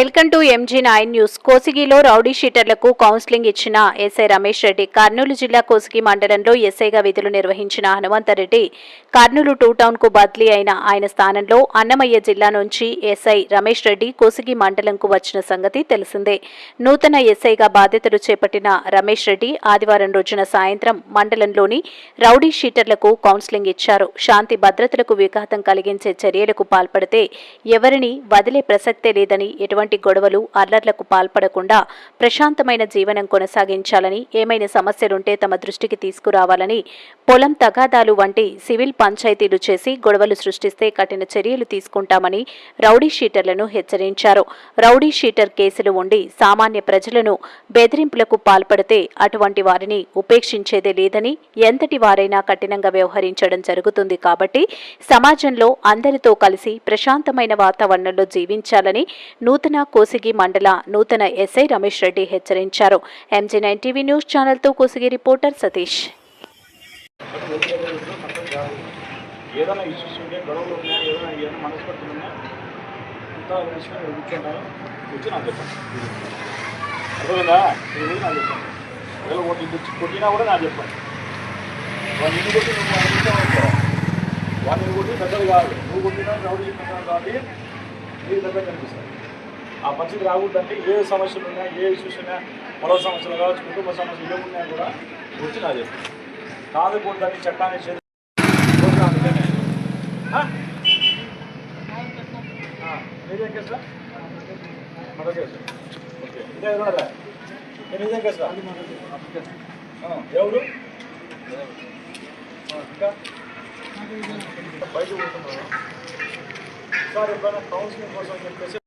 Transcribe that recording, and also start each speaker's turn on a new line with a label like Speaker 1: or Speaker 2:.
Speaker 1: Welcome to MG nine news కోసిగిలో rowdy షీటర్లకు counselling ఇచ్చిన SI Ramesh Reddy Kurnool జిల్లా కోసిగి మండలంలో ఎస్ఐగా విధులు నిర్వహించిన హనుమంతరెడ్డి కర్నూలు టూ టౌన్కు బదిలీ అయిన ఆయన స్థానంలో అన్నమయ్య జిల్లా నుంచి ఎస్ఐ రమేష్ రెడ్డి కోసిగి మండలంకు వచ్చిన సంగతి తెలిసిందే. నూతన ఎస్ఐగా బాధ్యతలు చేపట్టిన రమేష్ రెడ్డి ఆదివారం రోజున సాయంత్రం మండలంలోని రౌడీ షీటర్లకు కౌన్సిలింగ్ ఇచ్చారు. శాంతి భద్రతలకు విఘాతం కలిగించే చర్యలకు పాల్పడితే ఎవరిని వదిలే ప్రసక్తే లేదని ఎటువంటి గొడవలు అల్లర్లకు పాల్పడకుండా ప్రశాంతమైన జీవనం కొనసాగించాలని ఏమైనా సమస్యలుంటే తమ దృష్టికి తీసుకురావాలని పొలం తగాదాలు వంటి సివిల్ పంచాయతీలు చేసి గొడవలు సృష్టిస్తే కఠిన చర్యలు తీసుకుంటామని రౌడీ షీటర్లను హెచ్చరించారు. రౌడీ షీటర్ కేసులు ఉండి సామాన్య ప్రజలను బెదిరింపులకు పాల్పడితే అటువంటి వారిని ఉపేక్షించేదే లేదని ఎంతటి వారైనా కఠినంగా వ్యవహరించడం జరుగుతుంది కాబట్టి సమాజంలో అందరితో కలిసి ప్రశాంతమైన వాతావరణంలో జీవించాలని నూతన కోసిగి మండల నూతన ఎస్ఐ రమేష్ రెడ్డి హెచ్చరించారు. ఎంజీ నైన్ టీవీ న్యూస్ ఛానల్తో కోసిగి రిపోర్టర్ సతీష్.
Speaker 2: ఏదైనా ఇష్యూస్ గొడవలు ఏదైనా ఏదైనా మనస్పర్ధలు విషయం కూర్చుంటాను వచ్చి నాకు చెప్పండి. అర్థమైందా? నాకు చెప్పండి. ఒకవేళ ఒకటి కొట్టినా కూడా నాకు చెప్పండి. వాళ్ళు ఇల్లు కొట్టి నువ్వు వాళ్ళు కొట్టి పెద్దలు కాదు. నువ్వు కొట్టినా రౌడీ చెప్పినా కాబట్టి నీకు దగ్గర కనిపిస్తుంది ఆ పరిస్థితి రాకూడదంటే ఏ సమస్యలు ఉన్నా ఏ ఇష్యూస్ ఉన్నా పొలం సమస్యలు కావచ్చు కుటుంబ సమస్యలు ఏమున్నా కూడా వచ్చి నా చెప్పి కాదుకూడదని చట్టాన్ని చేసి నీదేం కేసు? మరో కేసు. ఓకే ఇదే ఎవరున్నారా నీదేం కేసు? ఎవరు? ఇంకా? బయట పోతున్నారు సార్ ఎప్పుడైనా కౌన్సిలింగ్ కోసం చెప్పేసి